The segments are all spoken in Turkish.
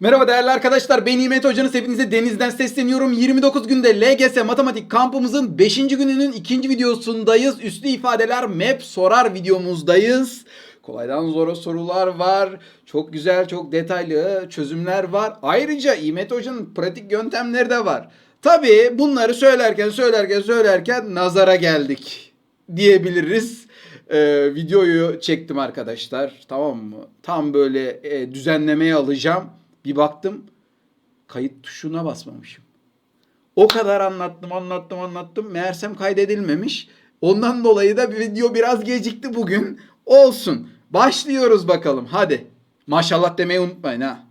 Merhaba değerli arkadaşlar ben İmet Hocanız hepinize denizden sesleniyorum 29 günde LGS matematik kampımızın 5. gününün 2. videosundayız Üslü ifadeler map sorar videomuzdayız Kolaydan zora sorular var çok güzel çok detaylı çözümler var Ayrıca İmet Hoca'nın pratik yöntemleri de var Tabii bunları söylerken söylerken söylerken nazara geldik diyebiliriz Ee, videoyu çektim arkadaşlar tamam mı? Tam böyle e, düzenlemeye alacağım. Bir baktım kayıt tuşuna basmamışım. O kadar anlattım anlattım anlattım. Meğersem kaydedilmemiş. Ondan dolayı da video biraz gecikti bugün. Olsun. Başlıyoruz bakalım hadi. Maşallah demeyi unutmayın ha.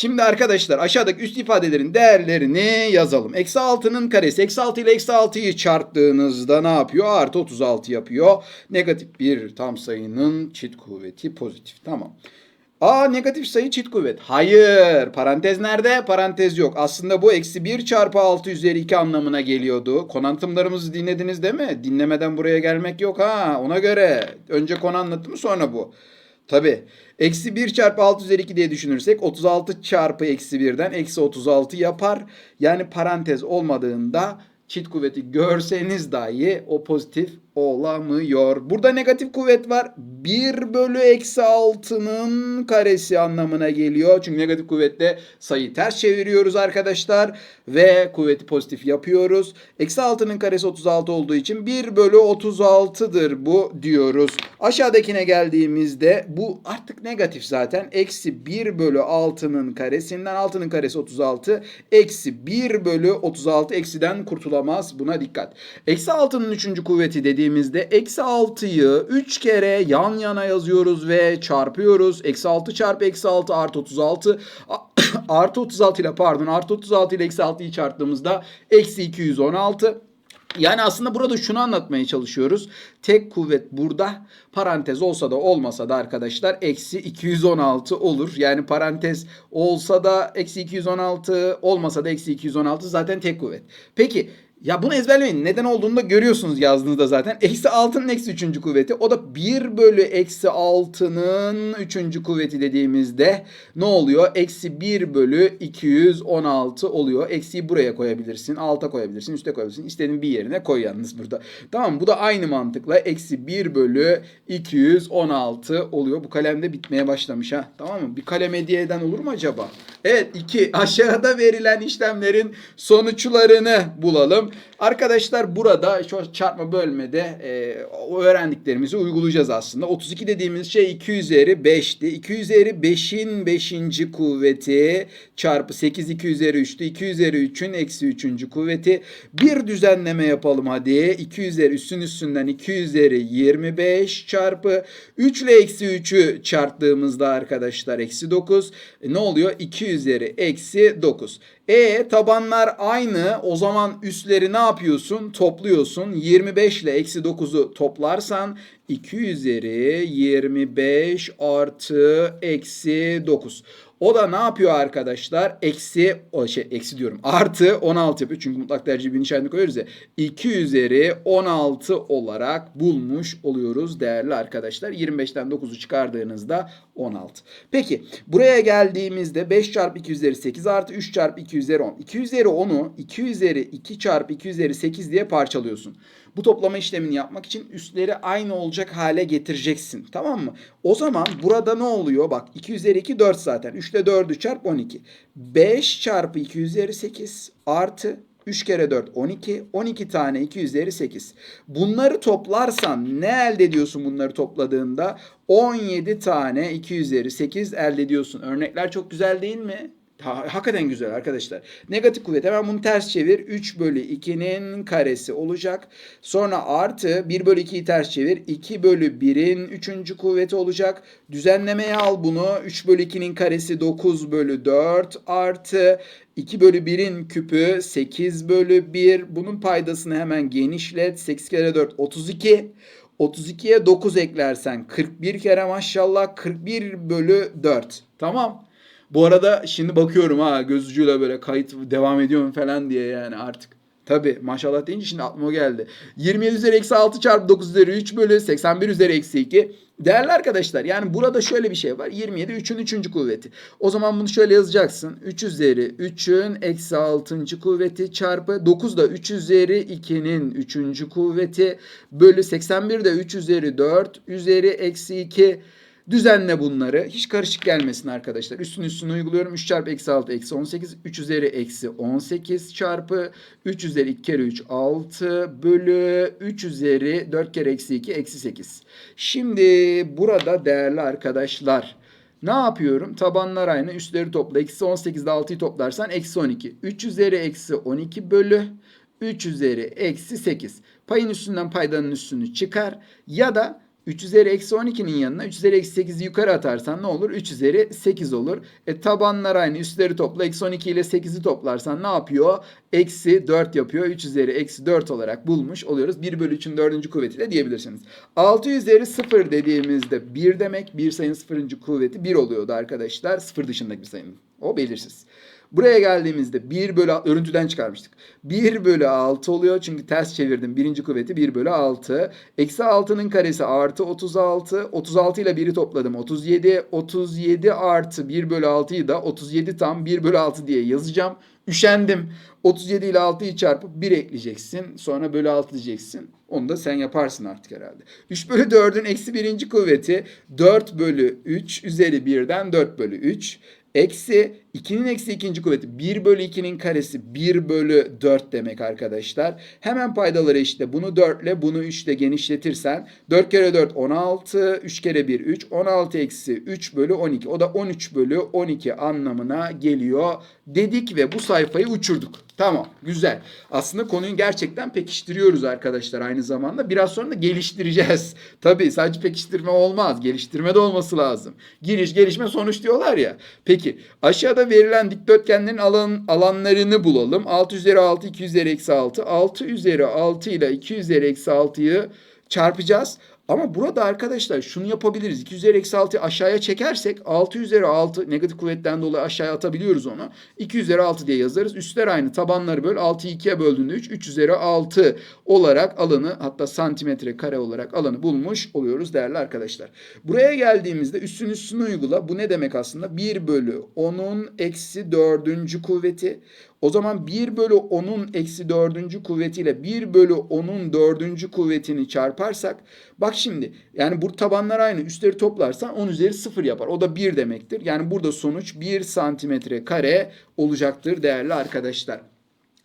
Şimdi arkadaşlar aşağıdaki üst ifadelerin değerlerini yazalım. Eksi 6'nın karesi. Eksi 6 ile eksi 6'yı çarptığınızda ne yapıyor? Artı 36 yapıyor. Negatif bir tam sayının çift kuvveti pozitif. Tamam. Aa negatif sayı çift kuvvet. Hayır. Parantez nerede? Parantez yok. Aslında bu eksi 1 çarpı 6 üzeri 2 anlamına geliyordu. Konantımlarımızı dinlediniz değil mi? Dinlemeden buraya gelmek yok ha. Ona göre. Önce konu anlatımı sonra bu. Tabi. Eksi 1 çarpı 6 üzeri 2 diye düşünürsek 36 çarpı eksi 1'den eksi 36 yapar. Yani parantez olmadığında çift kuvveti görseniz dahi o pozitif olamıyor. Burada negatif kuvvet var. 1 bölü eksi 6'nın karesi anlamına geliyor. Çünkü negatif kuvvetle sayıyı ters çeviriyoruz arkadaşlar. Ve kuvveti pozitif yapıyoruz. Eksi 6'nın karesi 36 olduğu için 1 bölü 36'dır bu diyoruz. Aşağıdakine geldiğimizde bu artık negatif zaten. Eksi 1 bölü 6'nın karesinden 6'nın karesi 36. Eksi 1 bölü 36 eksiden kurtulamaz. Buna dikkat. Eksi 6'nın 3. kuvveti dediğimizde eksi 6'yı 3 kere yan yana yazıyoruz ve çarpıyoruz. Eksi 6 çarpı eksi 6 artı 36 artı 36 ile pardon artı 36 ile eksi 6'yı çarptığımızda eksi 216. Yani aslında burada şunu anlatmaya çalışıyoruz. Tek kuvvet burada parantez olsa da olmasa da arkadaşlar eksi 216 olur. Yani parantez olsa da eksi 216 olmasa da eksi 216 zaten tek kuvvet. Peki ya bunu ezberlemeyin. Neden olduğunu da görüyorsunuz yazdığınızda zaten. Eksi 6'nın eksi 3. kuvveti. O da 1 bölü eksi 6'nın 3. kuvveti dediğimizde ne oluyor? Eksi 1 bölü 216 oluyor. Eksiyi buraya koyabilirsin. Alta koyabilirsin. Üste koyabilirsin. İstediğin bir yerine koy yalnız burada. Tamam bu da aynı mantıkla eksi 1 bölü 216 oluyor. Bu kalemde bitmeye başlamış ha. Tamam mı? Bir kalem hediye eden olur mu acaba? Evet 2. Aşağıda verilen işlemlerin sonuçlarını bulalım. Arkadaşlar burada şu çarpma bölmede e, öğrendiklerimizi uygulayacağız aslında. 32 dediğimiz şey 2 üzeri 5'ti. 2 üzeri 5'in 5. kuvveti çarpı 8 2 üzeri 3'tü. 2 üzeri 3'ün eksi 3. kuvveti. Bir düzenleme yapalım hadi. 2 üzeri üstün üstünden 2 üzeri 25 çarpı 3 ile eksi 3'ü çarptığımızda arkadaşlar eksi 9. E, ne oluyor? 2 üzeri eksi 9. E tabanlar aynı. O zaman üstleri ne yapıyorsun? Topluyorsun. 25 ile eksi 9'u toplarsan 2 üzeri 25 artı eksi 9. O da ne yapıyor arkadaşlar? Eksi, o şey eksi diyorum. Artı 16 yapıyor. Çünkü mutlak tercih bir işaretini koyuyoruz ya. 2 üzeri 16 olarak bulmuş oluyoruz değerli arkadaşlar. 25'ten 9'u çıkardığınızda 16. Peki buraya geldiğimizde 5 çarpı 2 üzeri 8 artı 3 çarpı 2 üzeri 10. 2 üzeri 10'u 2 üzeri 2 çarpı 2 üzeri 8 diye parçalıyorsun. Bu toplama işlemini yapmak için üstleri aynı olacak hale getireceksin. Tamam mı? O zaman burada ne oluyor? Bak 2 üzeri 2 4 zaten. 3 ile 4'ü çarp 12. 5 çarpı 2 üzeri 8 artı 3 kere 4 12. 12 tane 2 üzeri 8. Bunları toplarsan ne elde ediyorsun bunları topladığında? 17 tane 2 üzeri 8 elde ediyorsun. Örnekler çok güzel değil mi? Ha, hakikaten güzel arkadaşlar. Negatif kuvvet hemen bunu ters çevir. 3 bölü 2'nin karesi olacak. Sonra artı 1 bölü 2'yi ters çevir. 2 bölü 1'in 3. kuvveti olacak. Düzenlemeye al bunu. 3 bölü 2'nin karesi 9 bölü 4 artı 2 bölü 1'in küpü 8 bölü 1. Bunun paydasını hemen genişlet. 8 kere 4 32. 32'ye 9 eklersen 41 kere maşallah 41 bölü 4. Tamam. Bu arada şimdi bakıyorum ha göz ucuyla böyle kayıt devam ediyor mu falan diye yani artık. Tabi maşallah deyince şimdi aklıma geldi. 27 üzeri eksi 6 çarpı 9 üzeri 3 bölü 81 üzeri eksi 2. Değerli arkadaşlar yani burada şöyle bir şey var. 27 3'ün 3. kuvveti. O zaman bunu şöyle yazacaksın. 3 üzeri 3'ün eksi 6. kuvveti çarpı 9 da 3 üzeri 2'nin 3. kuvveti bölü 81 de 3 üzeri 4 üzeri eksi 2 Düzenle bunları. Hiç karışık gelmesin arkadaşlar. Üstün üstünü uyguluyorum. 3 çarpı eksi 6 eksi 18. 3 üzeri eksi 18 çarpı 3 üzeri 2 kere 3 6 bölü 3 üzeri 4 kere eksi 2 eksi 8. Şimdi burada değerli arkadaşlar ne yapıyorum? Tabanlar aynı. Üstleri topla. Eksi 18 ile 6'yı toplarsan eksi 12. 3 üzeri eksi 12 bölü 3 üzeri eksi 8. Payın üstünden paydanın üstünü çıkar. Ya da 3 üzeri eksi 12'nin yanına 3 üzeri eksi 8'i yukarı atarsan ne olur? 3 üzeri 8 olur. E tabanlar aynı. Üstleri topla. Eksi 12 ile 8'i toplarsan ne yapıyor? Eksi 4 yapıyor. 3 üzeri eksi 4 olarak bulmuş oluyoruz. 1 bölü 3'ün 4. kuvveti de diyebilirsiniz. 6 üzeri 0 dediğimizde 1 demek. Bir sayının 0. kuvveti 1 oluyordu arkadaşlar. 0 dışındaki bir sayının. O belirsiz. Buraya geldiğimizde 1 bölü örüntüden çıkarmıştık. 1 bölü 6 oluyor çünkü ters çevirdim. Birinci kuvveti 1 bölü 6. Eksi 6'nın karesi artı 36. 36 ile 1'i topladım. 37. 37 artı 1 bölü 6'yı da 37 tam 1 bölü 6 diye yazacağım. Üşendim. 37 ile 6'yı çarpıp 1 ekleyeceksin. Sonra bölü 6 diyeceksin. Onu da sen yaparsın artık herhalde. 3 bölü 4'ün eksi birinci kuvveti 4 bölü 3 üzeri 1'den 4 bölü 3. Eksi 2'nin eksi ikinci kuvveti 1 bölü 2'nin karesi 1 bölü 4 demek arkadaşlar. Hemen paydaları işte bunu 4 ile bunu 3 ile genişletirsen 4 kere 4 16 3 kere 1 3 16 eksi 3 bölü 12 o da 13 bölü 12 anlamına geliyor dedik ve bu sayfayı uçurduk. Tamam güzel. Aslında konuyu gerçekten pekiştiriyoruz arkadaşlar aynı zamanda. Biraz sonra da geliştireceğiz. Tabii sadece pekiştirme olmaz. Geliştirme de olması lazım. Giriş gelişme sonuç diyorlar ya. Peki aşağıda verilen dikdörtgenlerin alan, alanlarını bulalım. 6 üzeri 6 2 üzeri eksi 6. 6 üzeri 6 ile 2 üzeri eksi 6'yı çarpacağız. Ama burada arkadaşlar şunu yapabiliriz. 2 üzeri eksi 6'yı aşağıya çekersek 6 üzeri 6 negatif kuvvetten dolayı aşağıya atabiliyoruz onu. 2 üzeri 6 diye yazarız. Üstler aynı tabanları böl. 6'yı 2'ye böldüğünde 3. 3 üzeri 6 olarak alanı hatta santimetre kare olarak alanı bulmuş oluyoruz değerli arkadaşlar. Buraya geldiğimizde üstün üstünü uygula. Bu ne demek aslında? 1 bölü 10'un eksi 4. kuvveti. O zaman 1 bölü 10'un eksi 4. kuvvetiyle 1 bölü 10'un 4. kuvvetini çarparsak bak şimdi yani bu tabanlar aynı üstleri toplarsan 10 üzeri 0 yapar. O da 1 demektir. Yani burada sonuç 1 santimetre kare olacaktır değerli arkadaşlar.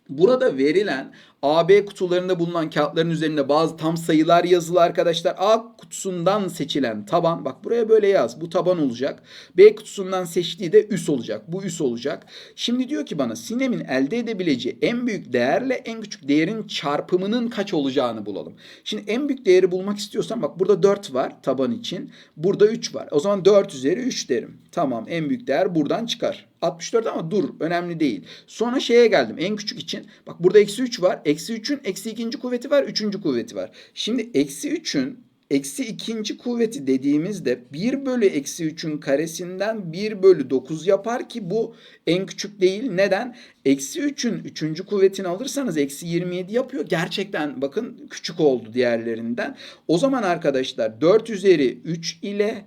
Burada verilen AB kutularında bulunan kağıtların üzerinde bazı tam sayılar yazılı arkadaşlar. A kutusundan seçilen taban bak buraya böyle yaz. Bu taban olacak. B kutusundan seçtiği de üs olacak. Bu üs olacak. Şimdi diyor ki bana sinemin elde edebileceği en büyük değerle en küçük değerin çarpımının kaç olacağını bulalım. Şimdi en büyük değeri bulmak istiyorsan bak burada 4 var taban için. Burada 3 var. O zaman 4 üzeri 3 derim. Tamam en büyük değer buradan çıkar. 64 ama dur önemli değil. Sonra şeye geldim en küçük için. Bak burada eksi 3 var. Eksi 3'ün eksi ikinci kuvveti var. Üçüncü kuvveti var. Şimdi eksi 3'ün eksi ikinci kuvveti dediğimizde 1 bölü eksi 3'ün karesinden 1 bölü 9 yapar ki bu en küçük değil. Neden? Eksi 3'ün üçüncü kuvvetini alırsanız eksi 27 yapıyor. Gerçekten bakın küçük oldu diğerlerinden. O zaman arkadaşlar 4 üzeri 3 ile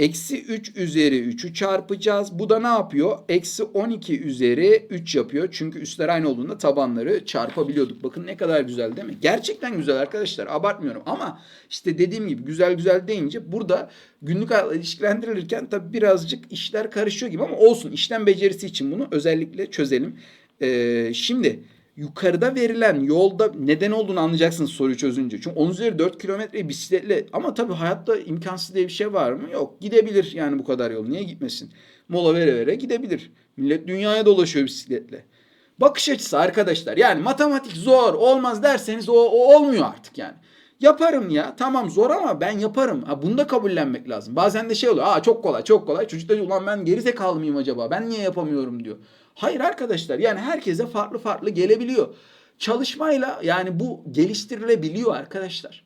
Eksi 3 üzeri 3'ü çarpacağız. Bu da ne yapıyor? Eksi 12 üzeri 3 yapıyor. Çünkü üstler aynı olduğunda tabanları çarpabiliyorduk. Bakın ne kadar güzel değil mi? Gerçekten güzel arkadaşlar. Abartmıyorum. Ama işte dediğim gibi güzel güzel deyince burada günlük hayatla ilişkilendirilirken tabii birazcık işler karışıyor gibi ama olsun. İşlem becerisi için bunu özellikle çözelim. Ee, şimdi yukarıda verilen yolda neden olduğunu anlayacaksınız soruyu çözünce. Çünkü 10 üzeri 4 kilometre bisikletle ama tabii hayatta imkansız diye bir şey var mı? Yok. Gidebilir yani bu kadar yol. Niye gitmesin? Mola vere vere gidebilir. Millet dünyaya dolaşıyor bisikletle. Bakış açısı arkadaşlar. Yani matematik zor olmaz derseniz o, o olmuyor artık yani. Yaparım ya. Tamam zor ama ben yaparım. Ha, bunu da kabullenmek lazım. Bazen de şey oluyor. Aa çok kolay çok kolay. Çocuk da diyor ulan ben geri zekalı mıyım acaba? Ben niye yapamıyorum diyor. Hayır arkadaşlar yani herkese farklı farklı gelebiliyor. Çalışmayla yani bu geliştirilebiliyor arkadaşlar.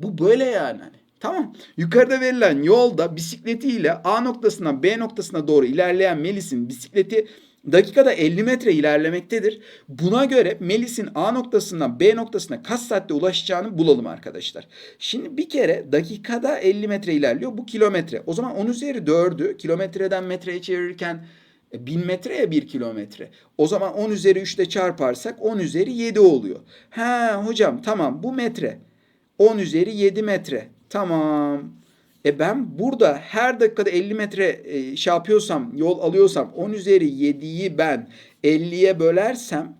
Bu böyle yani. Hani. Tamam. Yukarıda verilen yolda bisikletiyle A noktasına B noktasına doğru ilerleyen Melis'in bisikleti dakikada 50 metre ilerlemektedir. Buna göre Melis'in A noktasından B noktasına kaç saatte ulaşacağını bulalım arkadaşlar. Şimdi bir kere dakikada 50 metre ilerliyor. Bu kilometre. O zaman 10 üzeri 4'ü kilometreden metreye çevirirken e, 1000 metre ya 1 kilometre. O zaman 10 üzeri 3 ile çarparsak 10 üzeri 7 oluyor. Ha hocam tamam bu metre. 10 üzeri 7 metre. Tamam. E ben burada her dakikada 50 metre e, şey yapıyorsam, yol alıyorsam 10 üzeri 7'yi ben 50'ye bölersem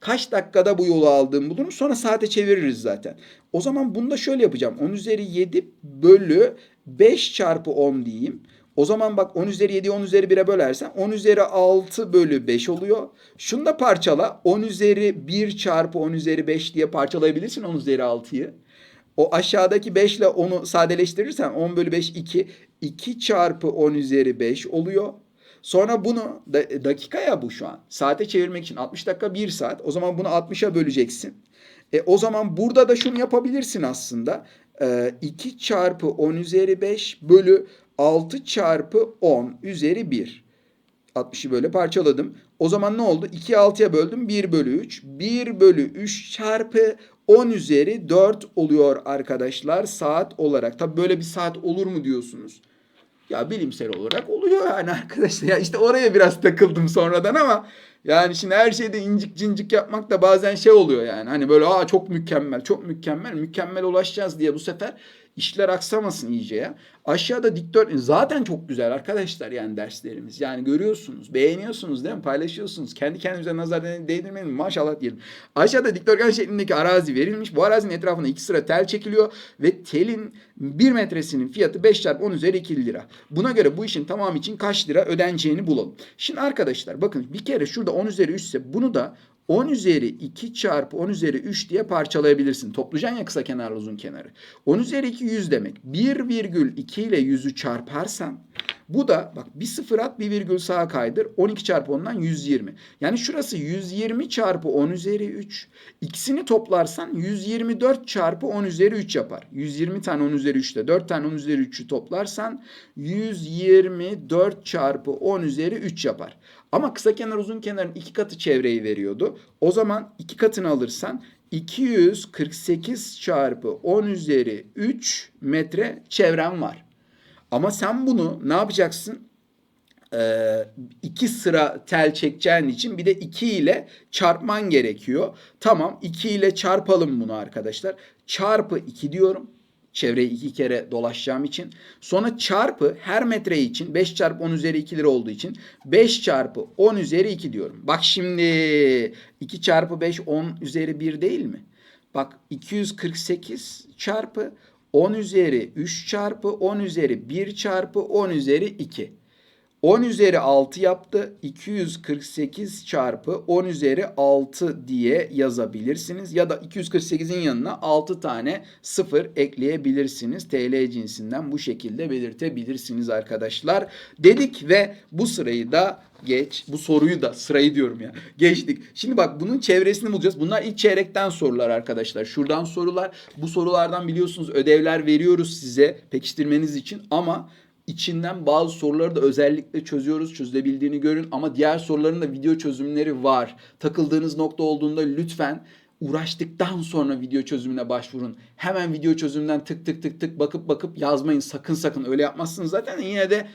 kaç dakikada bu yolu aldığımı bulurum. Sonra saate çeviririz zaten. O zaman bunu da şöyle yapacağım. 10 üzeri 7 bölü 5 çarpı 10 diyeyim. O zaman bak 10 üzeri 7'yi 10 üzeri 1'e bölersen 10 üzeri 6 bölü 5 oluyor. Şunu da parçala. 10 üzeri 1 çarpı 10 üzeri 5 diye parçalayabilirsin 10 üzeri 6'yı. O aşağıdaki 5 ile 10'u sadeleştirirsen 10 bölü 5 2. 2 çarpı 10 üzeri 5 oluyor. Sonra bunu da, dakikaya bu şu an. Saate çevirmek için 60 dakika 1 saat. O zaman bunu 60'a böleceksin. E, o zaman burada da şunu yapabilirsin aslında. E, 2 çarpı 10 üzeri 5 bölü 6 çarpı 10 üzeri 1. 60'ı böyle parçaladım. O zaman ne oldu? 2'yi 6'ya böldüm. 1 bölü 3. 1 bölü 3 çarpı 10 üzeri 4 oluyor arkadaşlar saat olarak. Tabi böyle bir saat olur mu diyorsunuz. Ya bilimsel olarak oluyor yani arkadaşlar. Ya işte oraya biraz takıldım sonradan ama yani şimdi her şeyde incik cincik yapmak da bazen şey oluyor yani. Hani böyle aa çok mükemmel, çok mükemmel, mükemmel ulaşacağız diye bu sefer işler aksamasın iyice ya. Aşağıda dikdörtgen zaten çok güzel arkadaşlar yani derslerimiz. Yani görüyorsunuz, beğeniyorsunuz değil mi? Paylaşıyorsunuz. Kendi kendimize nazar değdirmeyin maşallah diyelim. Aşağıda dikdörtgen şeklindeki arazi verilmiş. Bu arazinin etrafında iki sıra tel çekiliyor ve telin bir metresinin fiyatı 5 çarpı 10 üzeri 2 lira. Buna göre bu işin tamamı için kaç lira ödeneceğini bulalım. Şimdi arkadaşlar bakın bir kere şurada 10 üzeri 3 ise bunu da 10 üzeri 2 çarpı 10 üzeri 3 diye parçalayabilirsin. Toplayacaksın ya kısa kenarlı uzun kenarı. 10 üzeri 2 100 demek. 1,2 ile 100'ü çarparsan bu da bak bir sıfır at bir virgül sağa kaydır. 12 çarpı 10'dan 120. Yani şurası 120 çarpı 10 üzeri 3. İkisini toplarsan 124 çarpı 10 üzeri 3 yapar. 120 tane 10 üzeri 3'te 4 tane 10 üzeri 3'ü toplarsan 124 çarpı 10 üzeri 3 yapar. Ama kısa kenar uzun kenarın iki katı çevreyi veriyordu. O zaman iki katını alırsan 248 çarpı 10 üzeri 3 metre çevren var. Ama sen bunu ne yapacaksın? Ee, iki sıra tel çekeceğin için bir de 2 ile çarpman gerekiyor. Tamam 2 ile çarpalım bunu arkadaşlar. Çarpı 2 diyorum. Çevreyi iki kere dolaşacağım için. Sonra çarpı her metre için 5 çarpı 10 üzeri 2 lira olduğu için 5 çarpı 10 üzeri 2 diyorum. Bak şimdi 2 çarpı 5 10 üzeri 1 değil mi? Bak 248 çarpı 10 üzeri 3 çarpı 10 üzeri 1 çarpı 10 üzeri 2. 10 üzeri 6 yaptı. 248 çarpı 10 üzeri 6 diye yazabilirsiniz. Ya da 248'in yanına 6 tane 0 ekleyebilirsiniz. TL cinsinden bu şekilde belirtebilirsiniz arkadaşlar. Dedik ve bu sırayı da geç. Bu soruyu da sırayı diyorum ya. Geçtik. Şimdi bak bunun çevresini bulacağız. Bunlar ilk çeyrekten sorular arkadaşlar. Şuradan sorular. Bu sorulardan biliyorsunuz ödevler veriyoruz size pekiştirmeniz için ama içinden bazı soruları da özellikle çözüyoruz. Çözülebildiğini görün ama diğer soruların da video çözümleri var. Takıldığınız nokta olduğunda lütfen uğraştıktan sonra video çözümüne başvurun. Hemen video çözümünden tık tık tık tık bakıp bakıp yazmayın. Sakın sakın öyle yapmazsınız zaten yine de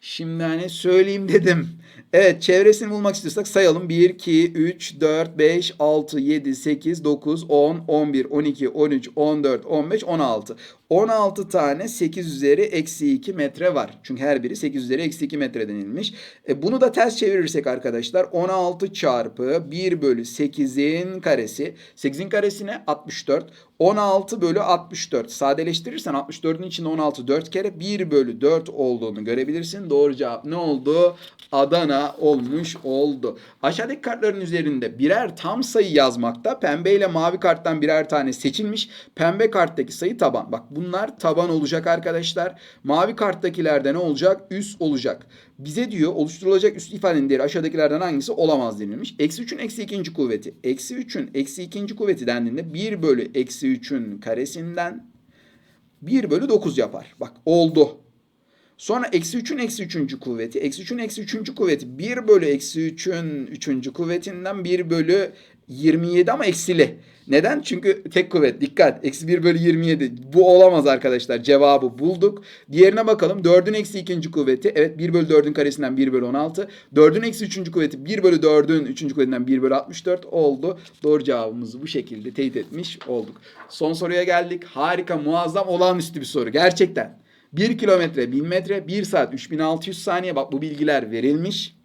Şimdi hani söyleyeyim dedim. Evet çevresini bulmak istiyorsak sayalım. 1, 2, 3, 4, 5, 6, 7, 8, 9, 10, 11, 12, 13, 14, 15, 16. 16 tane 8 üzeri eksi 2 metre var. Çünkü her biri 8 üzeri eksi 2 metre denilmiş. E, bunu da ters çevirirsek arkadaşlar 16 çarpı 1 bölü 8'in karesi. 8'in karesi ne? 64. 16 bölü 64. Sadeleştirirsen 64'ün içinde 16 4 kere 1 bölü 4 olduğunu görebilirsin. Doğru cevap ne oldu? Adana olmuş oldu. Aşağıdaki kartların üzerinde birer tam sayı yazmakta. Pembe ile mavi karttan birer tane seçilmiş. Pembe karttaki sayı taban. Bak bunlar taban olacak arkadaşlar. Mavi karttakilerde ne olacak? Üst olacak. Bize diyor oluşturulacak üst ifadenin değeri aşağıdakilerden hangisi olamaz denilmiş. Eksi 3'ün eksi ikinci kuvveti. Eksi 3'ün eksi ikinci kuvveti dendiğinde 1 bölü eksi 3'ün karesinden 1 bölü 9 yapar. Bak oldu. Sonra eksi 3'ün eksi 3. kuvveti. Eksi 3'ün eksi 3. kuvveti 1 bölü eksi 3'ün 3. kuvvetinden 1 bölü 27 ama eksili. Neden? Çünkü tek kuvvet. Dikkat. Eksi 1 bölü 27. Bu olamaz arkadaşlar. Cevabı bulduk. Diğerine bakalım. 4'ün eksi 2. kuvveti. Evet 1 bölü 4'ün karesinden 1 bölü 16. 4'ün eksi 3. kuvveti 1 bölü 4'ün 3. kuvvetinden 1 bölü 64 oldu. Doğru cevabımızı bu şekilde teyit etmiş olduk. Son soruya geldik. Harika, muazzam, olağanüstü bir soru. Gerçekten. 1 kilometre 1000 metre, 1 saat 3600 saniye. Bak bu bilgiler verilmiş.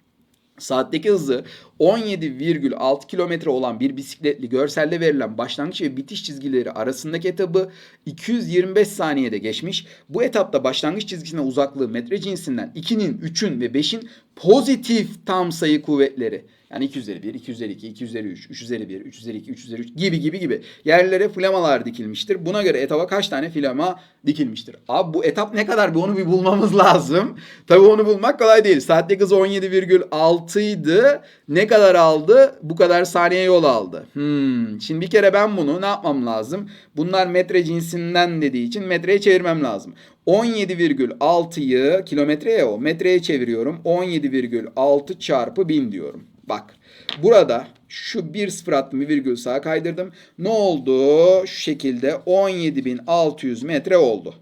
Saatteki hızı 17,6 kilometre olan bir bisikletli görselde verilen başlangıç ve bitiş çizgileri arasındaki etabı 225 saniyede geçmiş. Bu etapta başlangıç çizgisine uzaklığı metre cinsinden 2'nin, 3'ün ve 5'in pozitif tam sayı kuvvetleri. Yani 2 üzeri 1, 2 üzeri 2, 2 üzeri 3, 3 üzeri 1, 3 üzeri 2, 3 üzeri 3 gibi gibi gibi. Yerlere flamalar dikilmiştir. Buna göre etaba kaç tane flama dikilmiştir? Abi bu etap ne kadar bir onu bir bulmamız lazım. Tabii onu bulmak kolay değil. Saatteki hız 17,6 idi. Ne kadar aldı? Bu kadar saniye yol aldı. Hmm. Şimdi bir kere ben bunu ne yapmam lazım? Bunlar metre cinsinden dediği için metreye çevirmem lazım. 17,6'yı kilometreye o metreye çeviriyorum. 17,6 çarpı 1000 diyorum. Bak burada şu bir sıfır attım bir virgül sağa kaydırdım. Ne oldu? Şu şekilde 17.600 metre oldu.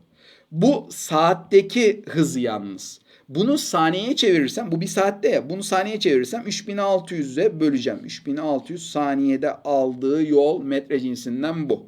Bu saatteki hızı yalnız. Bunu saniyeye çevirirsem bu bir saatte ya bunu saniyeye çevirirsem 3600'e böleceğim. 3600 saniyede aldığı yol metre cinsinden bu.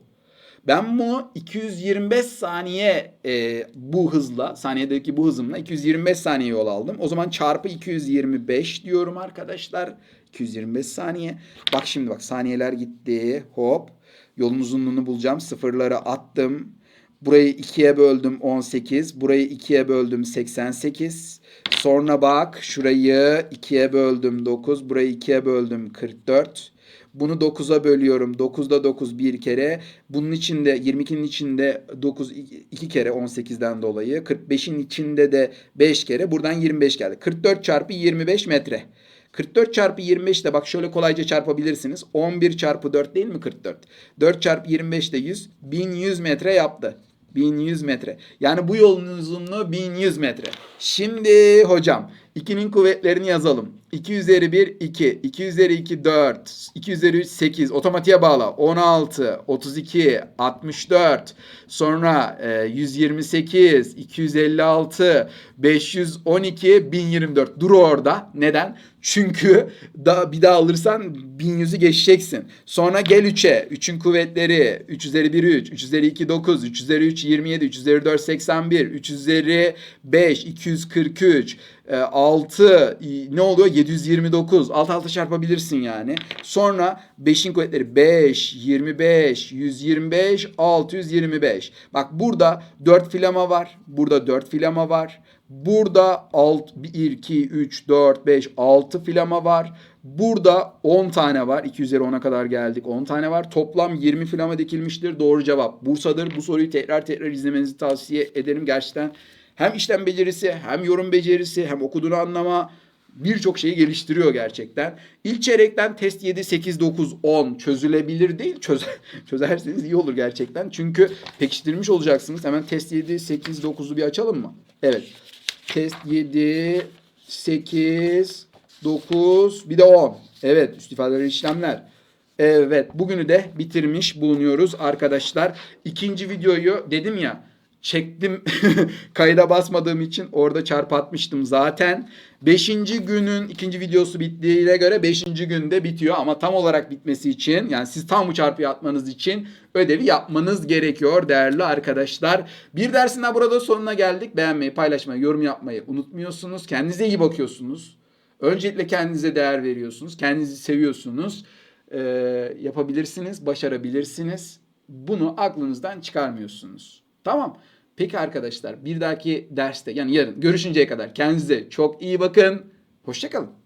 Ben bunu 225 saniye e, bu hızla, saniyedeki bu hızımla 225 saniye yol aldım. O zaman çarpı 225 diyorum arkadaşlar. 225 saniye. Bak şimdi bak saniyeler gitti. Hop. Yolun uzunluğunu bulacağım. Sıfırları attım. Burayı 2'ye böldüm 18. Burayı 2'ye böldüm 88. Sonra bak şurayı 2'ye böldüm 9. Burayı 2'ye böldüm 44. Bunu 9'a bölüyorum. 9'da 9 bir kere. Bunun içinde 22'nin içinde 9 iki kere 18'den dolayı. 45'in içinde de 5 kere. Buradan 25 geldi. 44 çarpı 25 metre. 44 çarpı 25 de bak şöyle kolayca çarpabilirsiniz. 11 çarpı 4 değil mi 44? 4 çarpı 25 de 100. 1100 metre yaptı. 1100 metre. Yani bu yolun uzunluğu 1100 metre. Şimdi hocam 2'nin kuvvetlerini yazalım. 2 üzeri 1 2, 2 üzeri 2 4, 2 üzeri 3 8, otomatiğe bağla 16, 32, 64, sonra e, 128, 256, 512, 1024. Dur orada. Neden? Çünkü da, bir daha alırsan 1100'ü geçeceksin. Sonra gel 3'e. 3'ün kuvvetleri 3 üzeri 1 3, 3 üzeri 2 9, 3 üzeri 3 27, 3 üzeri 4 81, 3 üzeri 5 243, 6 ne oluyor? 729. Alt alta çarpabilirsin yani. Sonra 5'in kuvvetleri 5, 25, 125, 625. Bak burada 4 filama var. Burada 4 filama var. Burada 6, 1, 2, 3, 4, 5, 6 filama var. Burada 10 tane var. 2 üzeri 10'a kadar geldik. 10 tane var. Toplam 20 filama dikilmiştir. Doğru cevap Bursa'dır. Bu soruyu tekrar tekrar izlemenizi tavsiye ederim. Gerçekten hem işlem becerisi hem yorum becerisi hem okuduğunu anlama birçok şeyi geliştiriyor gerçekten. İlk çeyrekten test 7, 8, 9, 10 çözülebilir değil. Çöz çözerseniz iyi olur gerçekten. Çünkü pekiştirmiş olacaksınız. Hemen test 7, 8, 9'u bir açalım mı? Evet. Test 7, 8, 9 bir de 10. Evet üst ifadeleri işlemler. Evet bugünü de bitirmiş bulunuyoruz arkadaşlar. İkinci videoyu dedim ya çektim kayda basmadığım için orada çarpı atmıştım zaten. Beşinci günün ikinci videosu bittiğine göre beşinci günde bitiyor ama tam olarak bitmesi için yani siz tam bu çarpıyı atmanız için ödevi yapmanız gerekiyor değerli arkadaşlar. Bir dersin daha burada sonuna geldik. Beğenmeyi, paylaşmayı, yorum yapmayı unutmuyorsunuz. Kendinize iyi bakıyorsunuz. Öncelikle kendinize değer veriyorsunuz. Kendinizi seviyorsunuz. Ee, yapabilirsiniz, başarabilirsiniz. Bunu aklınızdan çıkarmıyorsunuz. Tamam. Peki arkadaşlar bir dahaki derste yani yarın görüşünceye kadar kendinize çok iyi bakın. Hoşçakalın.